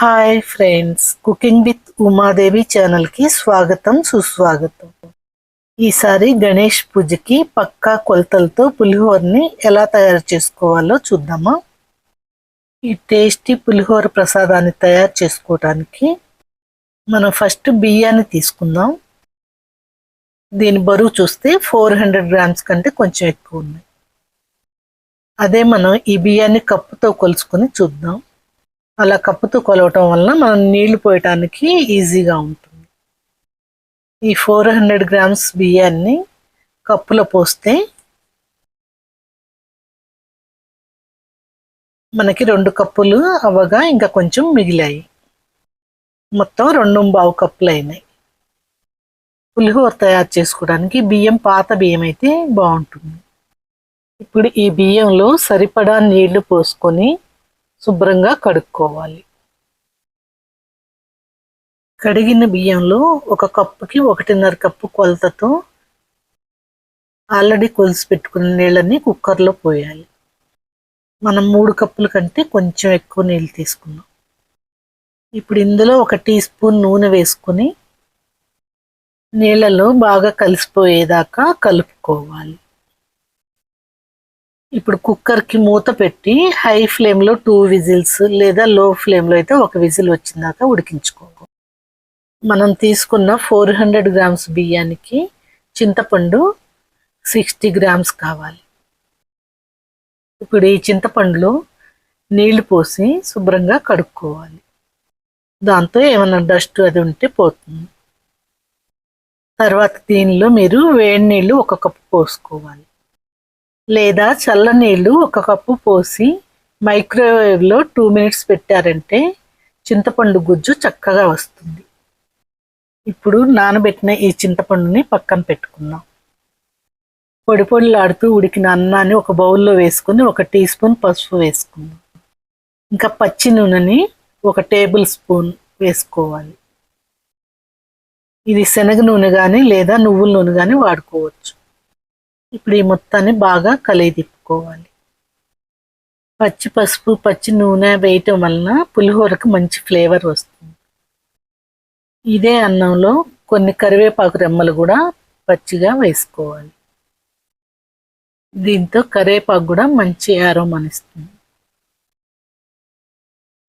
Hi friends cooking with Umadevi ఛానల్కి స్వాగతం సుస్వాగతం. ఈసారి గణేష్ పూజకి పక్కా కొలతలతో పులిహోరని ఎలా తయారు చేసుకోవాలో చూద్దామా? ఈ టేస్టీ పులిహోర ప్రసాదాన్ని తయారు చేసుకోవడానికి మనం ఫస్ట్ బియ్యాన్ని తీసుకుందాం. దీని బరువు చూస్తే ఫోర్ హండ్రెడ్ గ్రామ్స్ కంటే కొంచెం ఎక్కువ ఉన్నాయి. అదే మనం ఈ బియ్యాన్ని కప్పుతో కొలుచుకొని చూద్దాం. అలా కప్పుతో కొలవటం వలన మనం నీళ్ళు పోయటానికి ఈజీగా ఉంటుంది. ఈ ఫోర్ హండ్రెడ్ గ్రామ్స్ బియ్యాన్ని కప్పులో పోస్తే మనకి రెండు కప్పులు అవగా ఇంకా కొంచెం మిగిలాయి. మొత్తం రెండు బావు కప్పులు అయినాయి. పులిహోర తయారు చేసుకోవడానికి బియ్యం పాత బియ్యం అయితే బాగుంటుంది. ఇప్పుడు ఈ బియ్యంలో సరిపడా నీళ్ళు పోసుకొని శుభ్రంగా కడుక్కోవాలి. కడిగిన బియ్యంలో ఒక కప్పుకి ఒకటిన్నర కప్పు కొలతతో ఆల్రెడీ కొలిసి పెట్టుకున్న నీళ్ళని కుక్కర్లో పోయాలి. మనం మూడు కప్పుల కంటే కొంచెం ఎక్కువ నీళ్ళు తీసుకున్నాం ఇప్పుడు ఇందులో ఒక టీ స్పూన్ నూనె వేసుకుని నీళ్ళలో బాగా కలిసిపోయేదాకా కలుపుకోవాలి. ఇప్పుడు కుక్కర్కి మూత పెట్టి హై ఫ్లేమ్లో టూ విజిల్స్ లేదా లో ఫ్లేమ్లో అయితే ఒక విజిల్ వచ్చిందాక ఉడికించుకో మనం తీసుకున్న ఫోర్ హండ్రెడ్ గ్రామ్స్ బియ్యానికి చింతపండు సిక్స్టీ గ్రామ్స్ కావాలి. ఇప్పుడు ఈ చింతపండులో నీళ్ళు పోసి శుభ్రంగా కడుక్కోవాలి. దాంతో ఏమైనా డస్ట్ అది ఉంటే పోతుంది. తర్వాత దీనిలో మీరు వేడి నీళ్ళు ఒక కప్పు పోసుకోవాలి. లేదా చల్లనీళ్ళు ఒక కప్పు పోసి మైక్రోవేవ్లో టూ మినిట్స్ పెట్టారంటే చింతపండు గుజ్జు చక్కగా వస్తుంది. ఇప్పుడు నానబెట్టిన ఈ చింతపండుని పక్కన పెట్టుకుందాం. పొడి పొడిలాడుతూ ఉడికిన అన్నాన్ని ఒక బౌల్లో వేసుకుని ఒక టీ స్పూన్ పసుపు వేసుకుందాం. ఇంకా పచ్చి నూనెని ఒక టేబుల్ స్పూన్ వేసుకోవాలి. ఇది శనగ నూనె కానీ లేదా నువ్వుల నూనె కానీ వాడుకోవచ్చు. ఇప్పుడు ఈ మొత్తాన్ని బాగా కలిగి తిప్పుకోవాలి. పచ్చి పసుపు పచ్చి నూనె వేయటం వలన పులిహోరకు మంచి ఫ్లేవర్ వస్తుంది. ఇదే అన్నంలో కొన్ని కరివేపాకు రెమ్మలు కూడా పచ్చిగా వేసుకోవాలి. దీంతో కరివేపాకు కూడా మంచి ఆరోమనిస్తుంది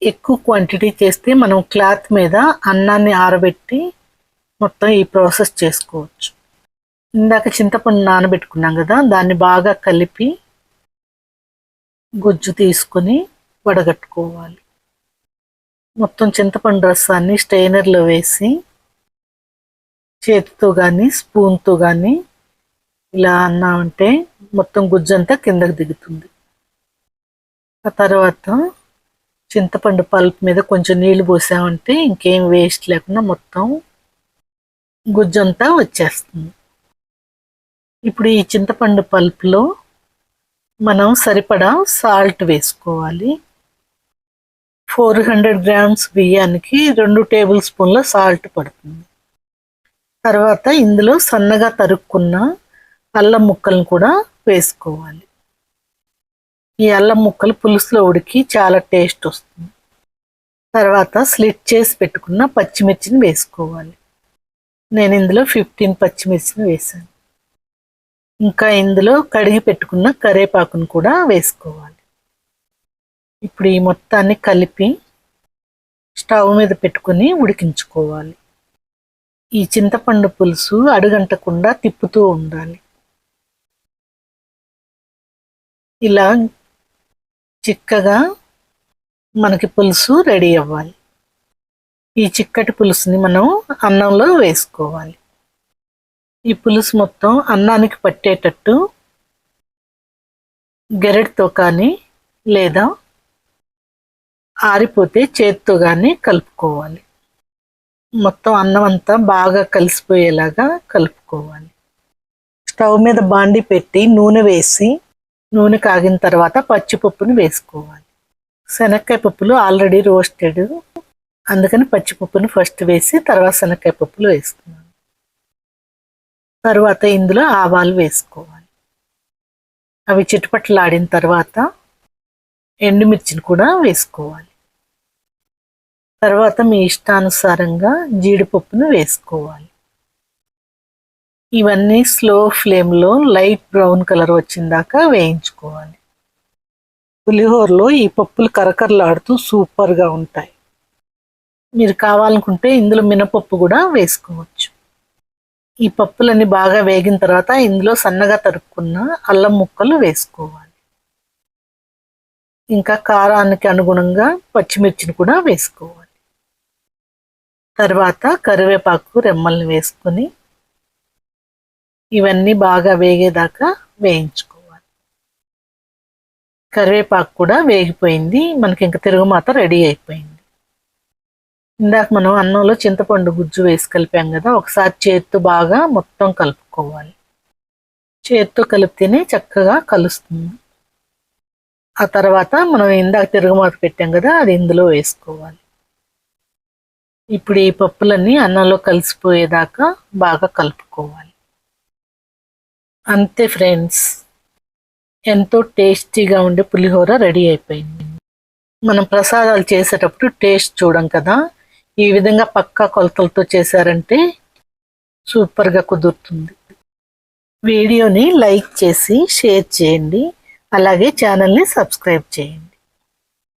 ఎక్కువ క్వాంటిటీ చేస్తే మనం క్లాత్ మీద అన్నాన్ని ఆరబెట్టి మొత్తం ఈ ప్రాసెస్ చేసుకోవచ్చు. ఇందాక చింతపండు నానబెట్టుకున్నాం కదా దాన్ని బాగా కలిపి గుజ్జు తీసుకొని వడగట్టుకోవాలి. మొత్తం చింతపండు రసాన్ని స్టెయినర్లో వేసి చేతితో కానీ స్పూన్తో కానీ ఇలా అన్నామంటే మొత్తం గుజ్జు అంతా కిందకి దిగుతుంది. ఆ తర్వాత చింతపండు పల్ప్ మీద కొంచెం నీళ్ళు పోసామంటే ఇంకేం వేస్ట్ లేకుండా మొత్తం గుజ్జంతా వచ్చేస్తుంది. ఇప్పుడు ఈ చింతపండు పల్ప్లో మనం సరిపడా సాల్ట్ వేసుకోవాలి. ఫోర్ హండ్రెడ్ గ్రామ్స్ బియ్యానికి రెండు టేబుల్ స్పూన్ల సాల్ట్ పడుతుంది. తర్వాత ఇందులో సన్నగా తరుక్కున్న అల్లం ముక్కలను కూడా వేసుకోవాలి. ఈ అల్లం ముక్కలు పులుసులో ఉడికి చాలా టేస్ట్ వస్తుంది. తర్వాత స్లిట్ చేసి పెట్టుకున్న పచ్చిమిర్చిని వేసుకోవాలి. నేను ఇందులో ఫిఫ్టీన్ పచ్చిమిర్చిని వేసాను. ఇంకా ఇందులో కడిగి పెట్టుకున్న కరేపాకును కూడా వేసుకోవాలి. ఇప్పుడు ఈ మొత్తాన్ని కలిపి స్టవ్ మీద పెట్టుకుని ఉడికించుకోవాలి. ఈ చింతపండు పులుసు అడుగంటకుండా తిప్పుతూ ఉండాలి. ఇలా చిక్కగా మనకి పులుసు రెడీ అవ్వాలి. ఈ చిక్కటి పులుసుని మనం అన్నంలో వేసుకోవాలి. ఈ పులుసు మొత్తం అన్నానికి పట్టేటట్టు గెరటితో కానీ లేదా ఆరిపోతే చేతితో కానీ కలుపుకోవాలి. మొత్తం అన్నం అంతా బాగా కలిసిపోయేలాగా కలుపుకోవాలి. స్టవ్ మీద బాండి పెట్టి నూనె వేసి నూనె కాగిన తర్వాత పచ్చిపప్పును వేసుకోవాలి. శనక్కాయ పప్పులు ఆల్రెడీ రోస్టెడ్ అందుకని పచ్చిపప్పును ఫస్ట్ వేసి తర్వాత శనక్కాయ పప్పులు వేస్తున్నాను తర్వాత ఇందులో ఆవాలు వేసుకోవాలి. అవి చిటపట్లాడిన తర్వాత ఎండుమిర్చిని కూడా వేసుకోవాలి. తర్వాత మీ ఇష్టానుసారంగా జీడిపప్పును వేసుకోవాలి. ఇవన్నీ స్లో ఫ్లేమ్లో లైట్ బ్రౌన్ కలర్ వచ్చిందాక వేయించుకోవాలి. పులిహోరలో ఈ పప్పులు కరకరలాడుతూ సూపర్గా ఉంటాయి. మీరు కావాలనుకుంటే ఇందులో మినపప్పు కూడా వేసుకోవచ్చు. ఈ పప్పులన్నీ బాగా వేగిన తర్వాత ఇందులో సన్నగా తరుక్కున్న అల్లం ముక్కలు వేసుకోవాలి. ఇంకా కారానికి అనుగుణంగా పచ్చిమిర్చిని కూడా వేసుకోవాలి. తర్వాత కరివేపాకు రెమ్మల్ని వేసుకొని ఇవన్నీ బాగా వేగేదాకా వేయించుకోవాలి. కరివేపాకు కూడా వేగిపోయింది. మనకి ఇంకా తిరుగుమాత రెడీ అయిపోయింది. ఇందాక మనం అన్నంలో చింతపండు గుజ్జు వేసి కలిపాం కదా ఒకసారి చేత్తో బాగా మొత్తం కలుపుకోవాలి. చేత్తో కలిపితేనే చక్కగా కలుస్తుంది. ఆ తర్వాత మనం ఇందాక తిరుగుమాత పెట్టాం కదా అది ఇందులో వేసుకోవాలి. ఇప్పుడు ఈ పప్పులన్నీ అన్నంలో కలిసిపోయేదాకా బాగా కలుపుకోవాలి. అంతే ఫ్రెండ్స్. ఎంతో టేస్టీగా ఉండే పులిహోర రెడీ అయిపోయింది. మనం ప్రసాదాలు చేసేటప్పుడు టేస్ట్ చూడం కదా ఈ విధంగా పక్కా కొలతలతో చేశారంటే సూపర్గా కుదురుతుంది. వీడియోని లైక్ చేసి షేర్ చేయండి. అలాగే ఛానల్ని సబ్స్క్రైబ్ చేయండి.